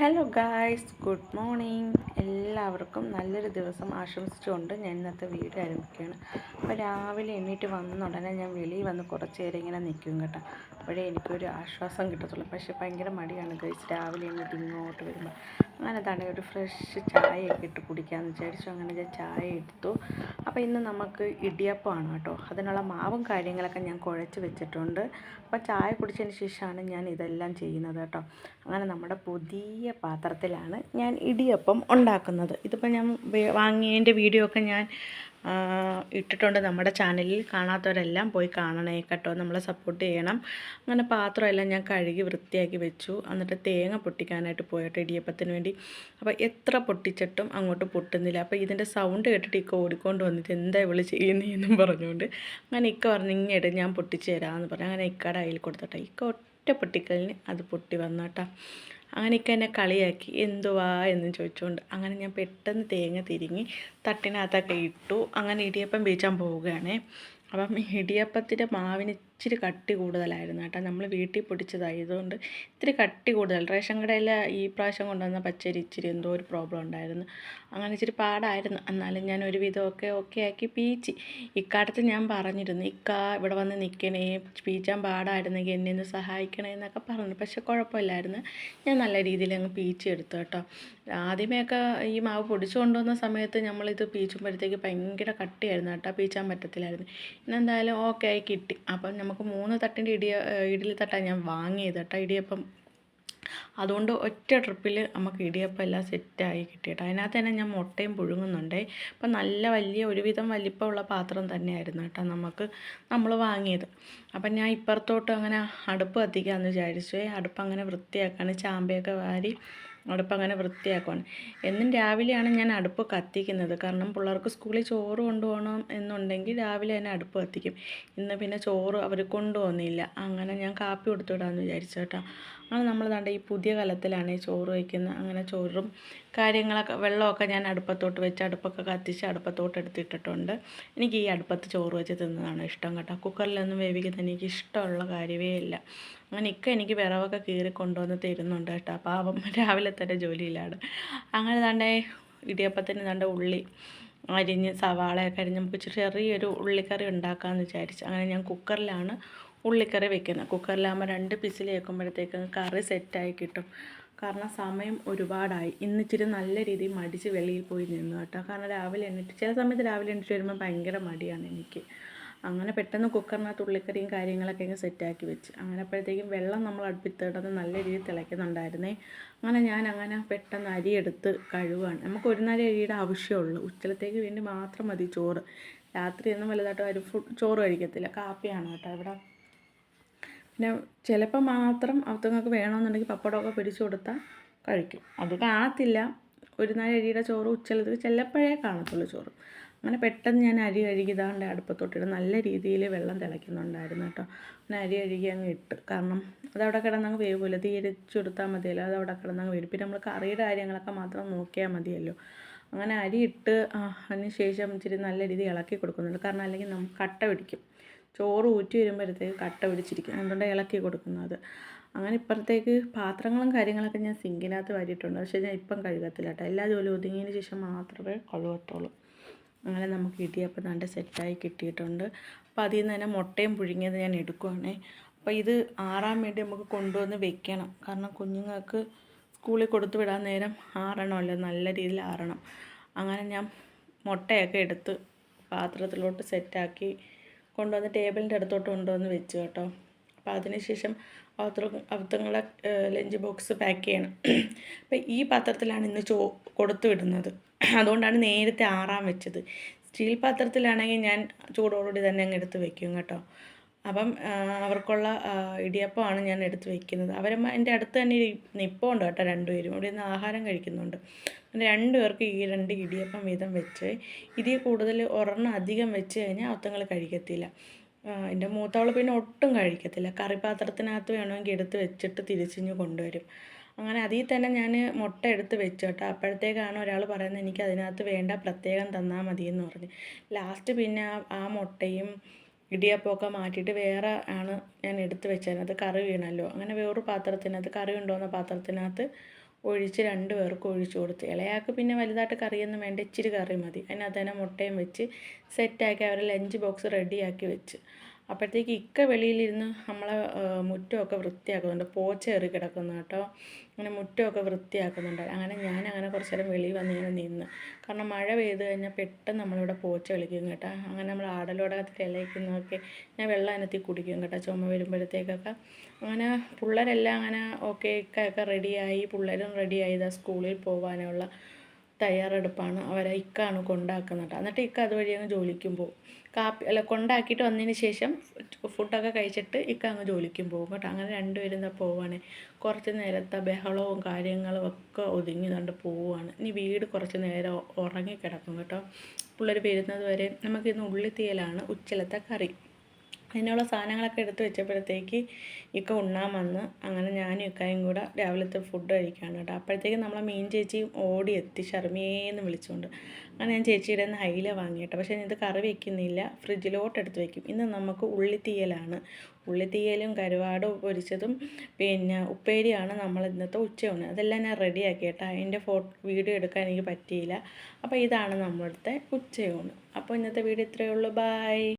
Hello guys good morning എല്ലാവർക്കും നല്ലൊരു ദിവസം ആശംസിച്ചുകൊണ്ട് ഞാൻ ഇന്നത്തെ വീഡിയോ ആരംഭിക്കുകയാണ്. അപ്പോൾ രാവിലെ എണ്ണീറ്റ് വന്ന ഉടനെ ഞാൻ വെളിയിൽ വന്ന് കുറച്ച് നേരം ഇങ്ങനെ നിൽക്കും കേട്ടോ. അപ്പോഴേ എനിക്കൊരു ആശ്വാസം കിട്ടത്തുള്ളൂ. പക്ഷേ ഭയങ്കര മടിയാണ് ഗൈസ് രാവിലെ എണ്ണീറ്റ് ഇങ്ങോട്ട് വരുമ്പോൾ അങ്ങനെ തന്നെ ഒരു ഫ്രഷ് ചായയൊക്കെ ഇട്ട് കുടിക്കാമെന്ന് വിചാരിച്ചു. അങ്ങനെ ഞാൻ ചായ എടുത്തു. അപ്പോൾ ഇന്ന് നമുക്ക് ഇടിയപ്പമാണ് കേട്ടോ. അതിനുള്ള മാവും കാര്യങ്ങളൊക്കെ ഞാൻ കുഴച്ച് വെച്ചിട്ടുണ്ട്. അപ്പോൾ ചായ കുടിച്ചതിന് ശേഷമാണ് ഞാൻ ഇതെല്ലാം ചെയ്യുന്നത് കേട്ടോ. അങ്ങനെ നമ്മുടെ പുതിയ പാത്രത്തിലാണ് ഞാൻ ഇടിയപ്പം ഉണ്ടാക്കുന്നത്. ഇതിപ്പോൾ ഞാൻ വാങ്ങിയതിന്റെ വീഡിയോ ഒക്കെ ഞാൻ ഇട്ടിട്ടുണ്ട് നമ്മുടെ ചാനലിൽ കാണാത്തവരെല്ലാം പോയി കാണണേ കേട്ടോ. നമ്മളെ സപ്പോർട്ട് ചെയ്യണം. അങ്ങനെ പാത്രമെല്ലാം ഞാൻ കഴുകി വൃത്തിയാക്കി വെച്ചു. എന്നിട്ട് തേങ്ങ പൊട്ടിക്കാനായിട്ട് പോയിട്ട് ഇടിയപ്പത്തിന് വേണ്ടി. അപ്പോൾ എത്ര പൊട്ടിച്ചിട്ടും അങ്ങോട്ട് പൊട്ടുന്നില്ല. അപ്പോൾ ഇതിന്റെ സൗണ്ട് കേട്ടിട്ട് ഇക്ക ഓടിക്കൊണ്ട് വന്നിട്ട് എന്താ ഇവൾ ചെയ്യുന്നതെന്നും പറഞ്ഞുകൊണ്ട് അങ്ങനെ ഇക്ക പറഞ്ഞു ഇങ്ങോട്ട് ഞാൻ പൊട്ടിച്ച് തരാമെന്ന് പറഞ്ഞു. അങ്ങനെ ഇക്കയുടെ കയ്യിൽ കൊടുത്തോട്ടെ. ഇക്ക ഒറ്റ പൊട്ടിക്കലിന് അത് പൊട്ടി വന്നോട്ടാ. അങ്ങനെയൊക്കെ എന്നെ കളിയാക്കി. എന്തുവാ എന്ന് ചോദിച്ചുകൊണ്ട് അങ്ങനെ ഞാൻ പെട്ടെന്ന് തേങ്ങ തിരിങ്ങി തട്ടിനകത്തൊക്കെ ഇട്ടു. അങ്ങനെ ഇടിയപ്പം വീച്ചാൻ പോവുകയാണേ. അപ്പം ഇടിയപ്പത്തിന്റെ മാവിന് ഇച്ചിരി കട്ടി കൂടുതലായിരുന്നു കേട്ടോ. നമ്മൾ വീട്ടിൽ പൊടിച്ചതായതുകൊണ്ട് ഇത്തിരി കട്ടി കൂടുതൽ. റേഷൻ കടയിൽ ഈ പ്രാവശ്യം കൊണ്ടുവന്ന പച്ചരി ഇച്ചിരി എന്തോ ഒരു പ്രോബ്ലം ഉണ്ടായിരുന്നു. അങ്ങനെ ഇച്ചിരി പാടായിരുന്നു. എന്നാലും ഞാൻ ഒരു വിധമൊക്കെ ഓക്കെ ആക്കി പീച്ചി. ഇക്കാലത്ത് ഞാൻ പറഞ്ഞിരുന്നു ഇക്ക ഇവിടെ വന്ന് നിൽക്കണേ പീച്ചാൻ പാടായിരുന്നെങ്കിൽ എന്നെ ഒന്ന് സഹായിക്കണേ എന്നൊക്കെ പറഞ്ഞു. പക്ഷെ കുഴപ്പമില്ലായിരുന്നു. ഞാൻ നല്ല രീതിയിൽ അങ്ങ് പീച്ചി എടുത്തു കേട്ടോ. ആദ്യമേയൊക്കെ ഈ മാവ് പൊടിച്ചു കൊണ്ടുവന്ന സമയത്ത് നമ്മളിത് പീച്ചുമ്പോഴത്തേക്ക് ഭയങ്കര കട്ടിയായിരുന്നു കേട്ടോ പീച്ചാൻ പറ്റത്തില്ലായിരുന്നു. ഇന്നെന്തായാലും ഓക്കെ ആയി കിട്ടി. അപ്പം നമുക്ക് മൂന്ന് തട്ടിന്റെ ഇടിയ ഇഡ്ഡലി തട്ടാണ് ഞാൻ വാങ്ങിയത് കേട്ടോ. ഇടിയപ്പം അതുകൊണ്ട് ഒറ്റ ട്രിപ്പിൽ നമുക്ക് ഇടിയപ്പം എല്ലാം സെറ്റായി കിട്ടിയിട്ട്. അതിനകത്ത് തന്നെ ഞാൻ മുട്ടയും പുഴുങ്ങുന്നുണ്ടേ. അപ്പം നല്ല വലിയ ഒരുവിധം വലിപ്പമുള്ള പാത്രം തന്നെയായിരുന്നു കേട്ടോ നമുക്ക് നമ്മൾ വാങ്ങിയത്. അപ്പം ഞാൻ ഇപ്പുറത്തോട്ട് അങ്ങനെ അടുപ്പ് കത്തിക്കാമെന്ന് വിചാരിച്ചു. അടുപ്പ് അങ്ങനെ വൃത്തിയാക്കാണ്. ചാമ്പയൊക്കെ വാരി അടുപ്പ് അങ്ങനെ വൃത്തിയാക്കുവാണ്. എന്നും രാവിലെയാണ് ഞാൻ അടുപ്പ് കത്തിക്കുന്നത്. കാരണം പിള്ളേർക്ക് സ്കൂളിൽ ചോറ് കൊണ്ടുപോകണം എന്നുണ്ടെങ്കിൽ രാവിലെ തന്നെ അടുപ്പ് കത്തിക്കും. ഇന്ന് പിന്നെ ചോറ് അവർ കൊണ്ടുപോകുന്നില്ല. അങ്ങനെ ഞാൻ കാപ്പി കൊടുത്തു വിടാമെന്ന് വിചാരിച്ചു കേട്ടോ. അങ്ങനെ നമ്മൾ ദാണ്ട ഈ പുതിയ കലത്തിലാണ് ചോറ് വയ്ക്കുന്നത് അങ്ങനെ ചോറും കാര്യങ്ങളൊക്കെ വെള്ളമൊക്കെ ഞാൻ അടുപ്പത്തോട്ട് വെച്ച് അടുപ്പൊക്കെ കത്തിച്ച് അടുപ്പത്തോട്ട് എടുത്തിട്ടിട്ടുണ്ട്. എനിക്ക് ഈ അടുപ്പത്ത് ചോറ് വെച്ച് തിന്നതാണ് ഇഷ്ടം കേട്ടോ. കുക്കറിലൊന്നും വേവിക്കുന്നത് എനിക്ക് ഇഷ്ടമുള്ള കാര്യമേ ഇല്ല. അങ്ങനെ ഇക്ക എനിക്ക് വിറവൊക്കെ കീറി കൊണ്ടുവന്ന് തരുന്നുണ്ട് കേട്ടോ. പാപം രാവിലെ തന്നെ ജോലിയിലാണ്. അങ്ങനെ ദാണ്ടേ ഇടിയപ്പത്തിന് ദാണ്ട ഉള്ളി അരിഞ്ഞ് സവാളയൊക്കെ അരിഞ്ഞ് നമുക്ക് ചെറിയൊരു ഉള്ളിക്കറി ഉണ്ടാക്കാമെന്ന് വിചാരിച്ചു അങ്ങനെ ഞാൻ കുക്കറിലാണ് ഉള്ളിക്കറി വെക്കുന്നത്. കുക്കറിലാകുമ്പോൾ രണ്ട് പിസിൽ കേൾക്കുമ്പോഴത്തേക്കും കറി സെറ്റായി കിട്ടും. കാരണം സമയം ഒരുപാടായി. ഇന്നിച്ചിരി നല്ല രീതിയിൽ മടിച്ച് വെളിയിൽ പോയി നിന്നു കേട്ടോ. കാരണം രാവിലെ എണീറ്റ് ചില സമയത്ത് രാവിലെ എണീറ്റ് വരുമ്പോൾ ഭയങ്കര മടിയാണ് എനിക്ക്. അങ്ങനെ പെട്ടെന്ന് കുക്കറിനകത്ത് ഉള്ളിക്കറിയും കാര്യങ്ങളൊക്കെ അങ്ങ് സെറ്റാക്കി വെച്ച്. അങ്ങനെ അപ്പോഴത്തേക്കും വെള്ളം നമ്മൾ അടുപ്പിത്തേടത് നല്ല രീതിയിൽ തിളയ്ക്കുന്നുണ്ടായിരുന്നേ. അങ്ങനെ ഞാൻ അങ്ങനെ പെട്ടെന്ന് അരി എടുത്ത് കഴുകുകയാണ് നമുക്ക് ഒരു നാല് അരിയുടെ ആവശ്യമുള്ളൂ. ഉച്ചലത്തേക്ക് വേണ്ടി മാത്രം മതി ചോറ്. രാത്രി രാത്രിയൊന്നും വലുതായിട്ട് അരി ഫുഡ് ചോറ് കഴിക്കത്തില്ല. കാപ്പിയാണ് കേട്ടോ ഇവിടെ. പിന്നെ ചിലപ്പോൾ മാത്രം അവത്തങ്ങൾക്ക് വേണമെന്നുണ്ടെങ്കിൽ പപ്പടമൊക്കെ പിടിച്ചു കൊടുത്താൽ കഴിക്കും. അത് കാണത്തില്ല. ഒരു നാല് അരിയുടെ ചോറ് ഉച്ചലത് ചിലപ്പോഴേ കാണത്തുള്ളൂ ചോറ്. അങ്ങനെ പെട്ടെന്ന് ഞാൻ അരി കഴുകിതാണ്ട് അടുപ്പത്തൊട്ടിട്ട് നല്ല രീതിയിൽ വെള്ളം തിളയ്ക്കുന്നുണ്ടായിരുന്നു കേട്ടോ. അങ്ങനെ അരി കഴുകി അങ്ങ് ഇട്ട്. കാരണം അതവിടെ കിടന്നങ്ങ് വേവില്ല തീരച്ചു കൊടുത്താൽ മതിയല്ലോ. അതവിടെ കിടന്നങ്ങ് വരും പിന്നെ നമ്മൾ കറിയുടെ കാര്യങ്ങളൊക്കെ മാത്രം നോക്കിയാൽ മതിയല്ലോ. അങ്ങനെ അരി ഇട്ട് അതിന് ശേഷം ഇച്ചിരി നല്ല രീതിയിൽ ഇളക്കി കൊടുക്കുന്നുണ്ട്. കാരണം അല്ലെങ്കിൽ നമുക്ക് കട്ട പിടിക്കും. ചോറ് ഊറ്റി വരുമ്പോഴത്തേക്ക് കട്ട പിടിച്ചിരിക്കും. അതുകൊണ്ട് ഇളക്കി കൊടുക്കുന്നത്. അങ്ങനെ ഇപ്പുറത്തേക്ക് പാത്രങ്ങളും കാര്യങ്ങളൊക്കെ ഞാൻ സിങ്കിനകത്ത് വാരിയിട്ടുണ്ട്. പക്ഷേ ഞാൻ ഇപ്പം കഴുകത്തില്ല കേട്ടോ. എല്ലാ ജോലി ഒതുങ്ങിയതിന് ശേഷം മാത്രമേ കഴുകത്തുള്ളൂ. അങ്ങനെ നമുക്ക് ഇടിയപ്പം നല്ല സെറ്റായി കിട്ടിയിട്ടുണ്ട്. അപ്പോൾ അതിൽ നിന്ന് തന്നെ മുട്ടയും പുഴുങ്ങിയത് ഞാൻ എടുക്കുവാണേ. അപ്പോൾ ഇത് ആറാൻ വേണ്ടി നമുക്ക് കൊണ്ടുവന്ന് വെക്കണം. കാരണം കുഞ്ഞുങ്ങൾക്ക് സ്കൂളിൽ കൊടുത്തു വിടാൻ നേരം ആറണമല്ലോ. നല്ല രീതിയിൽ ആറണം. അങ്ങനെ ഞാൻ മുട്ടയൊക്കെ എടുത്ത് പാത്രത്തിലോട്ട് സെറ്റാക്കി കൊണ്ടുവന്ന് ടേബിളിന്റെ അടുത്തോട്ട് കൊണ്ടുവന്ന് വെച്ചു കേട്ടോ. അപ്പോൾ അതിനുശേഷം അവത്ര അവത്തങ്ങളെ ലഞ്ച് ബോക്സ് പാക്ക് ചെയ്യണം. അപ്പോൾ ഈ പാത്രത്തിലാണ് ഇന്ന് ചോ കൊടുത്തു വിടുന്നത്. അതുകൊണ്ടാണ് നേരത്തെ ആറാൻ വെച്ചത്. സ്റ്റീൽ പാത്രത്തിലാണെങ്കിൽ ഞാൻ ചൂടോടുകൂടി തന്നെ അങ്ങ് എടുത്ത് വെക്കും കേട്ടോ. അപ്പം അവർക്കുള്ള ഇടിയപ്പമാണ് ഞാൻ എടുത്ത് വയ്ക്കുന്നത് അവർ എന്റെ അടുത്ത് തന്നെ നിപ്പമുണ്ട് കേട്ടോ രണ്ടുപേരും. അവിടെ നിന്ന് ആഹാരം കഴിക്കുന്നുണ്ട്. അങ്ങനെ ഈ രണ്ട് ഇടിയപ്പം വീതം വെച്ച് ഇതിൽ കൂടുതൽ ഒരെണ്ണം അധികം വെച്ച് കഴിഞ്ഞാൽ ഒത്തങ്ങൾ കഴിക്കത്തില്ല. എന്റെ മൂത്തവൾ പിന്നെ ഒട്ടും കഴിക്കത്തില്ല. കറിപാത്രത്തിനകത്ത് വേണമെങ്കിൽ എടുത്ത് വെച്ചിട്ട് തിരിച്ചിഞ്ഞ് കൊണ്ടുവരും. അങ്ങനെ അതിൽ തന്നെ ഞാൻ മുട്ട എടുത്ത് വെച്ചു കേട്ടോ. അപ്പോഴത്തേക്കാണ് ഒരാൾ പറയുന്നത് എനിക്ക് അതിനകത്ത് വേണ്ട പ്രത്യേകം തന്നാൽ മതിയെന്ന് പറഞ്ഞ്. ലാസ്റ്റ് പിന്നെ ആ മുട്ടയും ഇടിയപ്പമൊക്കെ മാറ്റിയിട്ട് വേറെ ആണ് ഞാൻ എടുത്ത് വെച്ചതിനകത്ത് കറി വീണല്ലോ. അങ്ങനെ വേറൊരു പാത്രത്തിനകത്ത് കറി കൊണ്ടുവന്ന പാത്രത്തിനകത്ത് ഒഴിച്ച് രണ്ട് പേർക്ക് ഒഴിച്ചു കൊടുത്ത്. ഇളയാൾക്ക് പിന്നെ വലുതായിട്ട് കറിയൊന്നും വേണ്ട. ഇച്ചിരി കറി മതി. അതിനകത്ത് തന്നെ മുട്ടയും വെച്ച് സെറ്റാക്കി അവരെ ലഞ്ച് ബോക്സ് റെഡിയാക്കി വെച്ച്. അപ്പോഴത്തേക്ക് ഇക്ക വെളിയിലിരുന്ന് നമ്മളെ മുറ്റമൊക്കെ വൃത്തിയാക്കുന്നുണ്ട്. പോച്ച കയറി കിടക്കുന്നു കേട്ടോ. അങ്ങനെ മുറ്റമൊക്കെ വൃത്തിയാക്കുന്നുണ്ട്. അങ്ങനെ ഞാൻ അങ്ങനെ കുറച്ച് നേരം വെളിയിൽ വന്ന് ഇങ്ങനെ നിന്ന്. കാരണം മഴ പെയ്ത് കഴിഞ്ഞാൽ പെട്ടെന്ന് നമ്മളിവിടെ പോച്ച കളിക്കും കേട്ടോ. അങ്ങനെ നമ്മൾ ആടലോടകത്തിൽ ഇലയ്ക്കുന്നതൊക്കെ ഞാൻ വെള്ളം അതിനകത്ത് കുടിക്കും കേട്ടോ. ചുമ വരുമ്പോഴത്തേക്കൊക്കെ. അങ്ങനെ പിള്ളേരെല്ലാം അങ്ങനെ ഓക്കെ ഇക്കയൊക്കെ റെഡിയായി പിള്ളേരും റെഡിയായി സ്കൂളിൽ പോകാനുള്ള തയ്യാറെടുപ്പാണ് അവരെ ഇക്കാണ് കൊണ്ടാക്കുന്നത്. എന്നിട്ട് ഇക്ക അതുവഴി അങ്ങ് ജോലിക്കും പോകും. കാപ്പി അല്ല കൊണ്ടാക്കിയിട്ട് വന്നതിന് ശേഷം ഫുഡൊക്കെ കഴിച്ചിട്ട് ഇക്ക അങ്ങ് ജോലിക്കും പോകും കേട്ടോ. അങ്ങനെ രണ്ടുപേരും തന്നെ പോവാണ്. കുറച്ച് നേരത്തെ ബഹളവും കാര്യങ്ങളും ഒക്കെ ഒതുങ്ങി കണ്ട് പോവുകയാണ് ഇനി വീട് കുറച്ച് നേരം ഉറങ്ങിക്കിടക്കും കേട്ടോ. പിള്ളേർ വരുന്നത് വരെ നമുക്കിന്ന് ഉള്ളിത്തീയലാണ് ഉച്ചലത്തെ കറി. അതിനുള്ള സാധനങ്ങളൊക്കെ എടുത്ത് വെച്ചപ്പോഴത്തേക്ക് ഇക്ക ഉണ്ണാൻ വന്ന് അങ്ങനെ ഞാനും ഇക്കായും കൂടെ രാവിലത്തെ ഫുഡ് കഴിക്കാണ് കേട്ടോ. അപ്പോഴത്തേക്കും നമ്മളെ മീൻ ചേച്ചിയും ഓടി എത്തി ശർമിയേന്ന് വിളിച്ചുകൊണ്ട് അങ്ങനെ ഞാൻ ചേച്ചിയുടെ നിന്ന് ഹൈല വാങ്ങി കേട്ടോ. പക്ഷേ ഇത് കറി വെക്കുന്നില്ല. ഫ്രിഡ്ജിലോട്ട് എടുത്ത് വെക്കും. ഇന്ന് നമുക്ക് ഉള്ളിത്തീയലാണ്. ഉള്ളിത്തീയലും കരുവാടും പൊരിച്ചതും പിന്നെ ഉപ്പേരിയാണ് നമ്മൾ ഇന്നത്തെ ഉച്ചയൂണ് അതെല്ലാം ഞാൻ റെഡിയാക്കി കേട്ടോ. അതിന്റെ ഫോ വീഡിയോ എടുക്കാൻ എനിക്ക് പറ്റിയില്ല. അപ്പോൾ ഇതാണ് നമ്മളുടെ ഉച്ചയൂണ് അപ്പോൾ ഇന്നത്തെ വീഡിയോ ഇത്രയേ ഉള്ളൂ. ബായ്